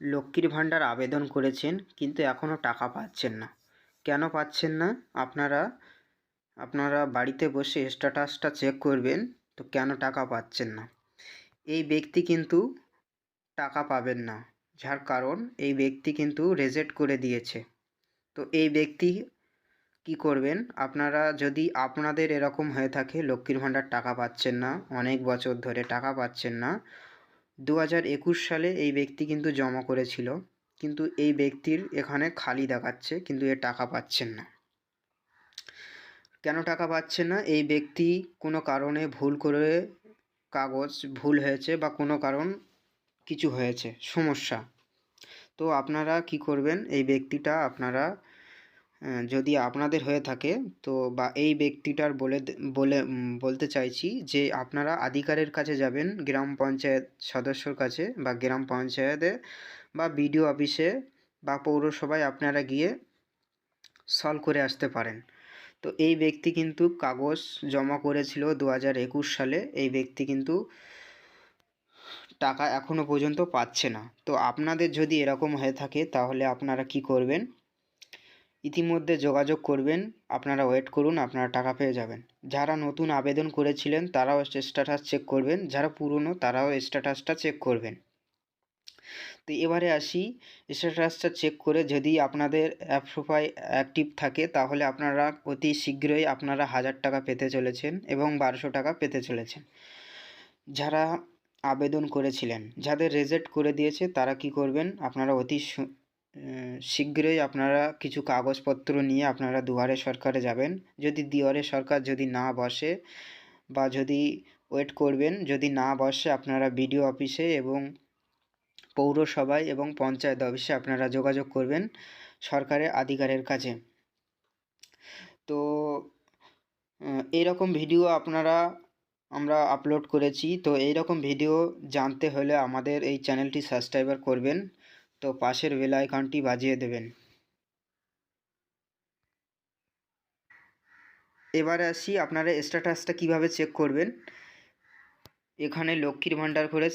লক্ষ্মীর ভাণ্ডার আবেদন করেছেন, কিন্তু এখনও টাকা পাচ্ছেন না। কেন পাচ্ছেন না? আপনারা আপনারা বাড়িতে বসে স্ট্যাটাসটা চেক করবেন, তো কেন টাকা পাচ্ছেন না? এই ব্যক্তি কিন্তু টাকা পাবেন না, যার কারণ এই ব্যক্তি কিন্তু রেজেক্ট করে দিয়েছে। তো এই ব্যক্তি কি করবেন? আপনারা যদি আপনাদের এরকম হয়ে থাকে, লক্ষ্মীর ভাণ্ডার টাকা পাচ্ছেন না, অনেক বছর ধরে টাকা পাচ্ছেন না দু হাজার একুশ সালে এই ব্যক্তি কিন্তু জমা করেছিল। কিন্তু এই ব্যক্তির এখানে খালি দেখাচ্ছে, কিন্তু এ টাকা পাচ্ছেন না। কেন টাকা পাচ্ছেন না? এই ব্যক্তি কোনো কারণে ভুল করে কাগজ ভুল হয়েছে বা কোনো কারণ কিছু হয়েছে, সমস্যা। তো আপনারা কি করবেন? এই ব্যক্তিটা আপনারা যদি আপনাদের হয়ে থাকে, তো বা এই ব্যক্তিটার বলে বলে বলতে চাইছি যে আপনারা আধিকারের কাছে যাবেন গ্রাম পঞ্চায়েত সদস্যর কাছে বা গ্রাম পঞ্চায়েতে বা বিডিও অফিসে বা পৌরসভায় আপনারা গিয়ে সলভ করে আসতে পারেন। তো এই ব্যক্তি কিন্তু কাগজ জমা করেছিল দু হাজার একুশ সালে, এই ব্যক্তি কিন্তু টাকা এখনও পর্যন্ত পাচ্ছে না। তো আপনাদের যদি এরকম হয়ে থাকে, তাহলে আপনারা কি করবেন? ইতিমধ্যে যোগাযোগ করবেন, আপনারা ওয়েট করুন, আপনারা টাকা পেয়ে যাবেন। যারা নতুন আবেদন করেছিলেন, তারাও স্ট্যাটাস চেক করবেন, যারা পুরনো, তারাও স্ট্যাটাসটা চেক করবেন। তো এবারে আসি স্ট্যাটাসটা চেক করে যদি আপনাদের অ্যাপ্রোফাই অ্যাক্টিভ থাকে, তাহলে আপনারা অতি শীঘ্রই আপনারা হাজার টাকা পেতে চলেছেন এবং বারোশো টাকা পেতে চলেছেন। যারা আবেদন করেছিলেন, যাদের রেজেক্ট করে দিয়েছে, তারা কি করবেন, আপনারা অতি শীঘ্রই আপনারা কিছু কাগজপত্র নিয়ে আপনারা দুয়ারে সরকারে যাবেন। যদি দুয়ারে সরকার যদি না বসে বা যদি ওয়েট করবেন যদি না বসে আপনারা বিডিও অফিসে এবং পৌরসভায় এবং পঞ্চায়েত অফিসে আপনারা যোগাযোগ করবেন সরকারের আধিকারের কাছে। তো আহ, এইরকম ভিডিও আপনারা আমরা আপলোড করেছি। তো এইরকম ভিডিও জানতে হলে আমাদের এই চ্যানেলটি সাবস্ক্রাইবার করবেন। তো পাশের বেল আইকনটি বাজিয়ে দেবেন। এবারে আসি আপনারা স্ট্যাটাসটা কীভাবে চেক করবেন? এখানে লক্ষ্মীর ভাণ্ডার করে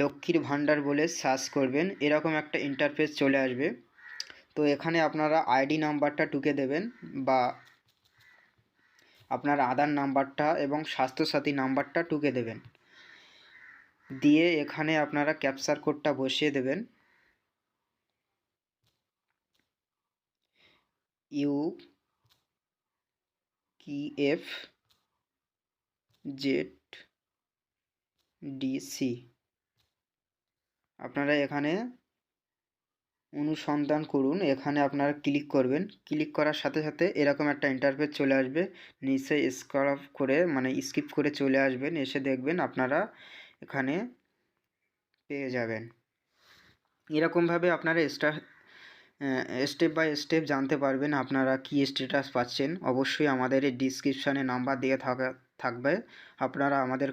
লক্ষ্মীর ভাণ্ডার বলে সার্চ করবেন। এরকম একটা ইন্টারফেস চলে আসবে। তো এখানে আপনারা আইডি নাম্বারটা টুকে দেবেন বা আপনার আধার নাম্বারটা এবং স্বাস্থ্যসাথী নাম্বারটা টুকে দেবেন। দিয়ে এখানে আপনারা ক্যাপচার কোডটা বসিয়ে দেবেন। ইউ কি এফ জেড ডিসি আপনারা এখানে অনুসন্ধান করুন, এখানে আপনারা ক্লিক করবেন। ক্লিক করার সাথে সাথে এরকম একটা ইন্টারফেস চলে আসবে। নিচে স্ক্রল অফ করে মানে স্কিপ করে চলে আসবেন, এসে দেখবেন আপনারা এখানে পেয়ে যাবেন। এরকমভাবে আপনারা স্টা স্টেপ বাই স্টেপ জানতে পারবেন আপনারা কি স্ট্যাটাস পাচ্ছেন। অবশ্যই আমাদের এই ডিসক্রিপশানে নাম্বার দিয়ে থাকা থাকবে। আপনারা আমাদের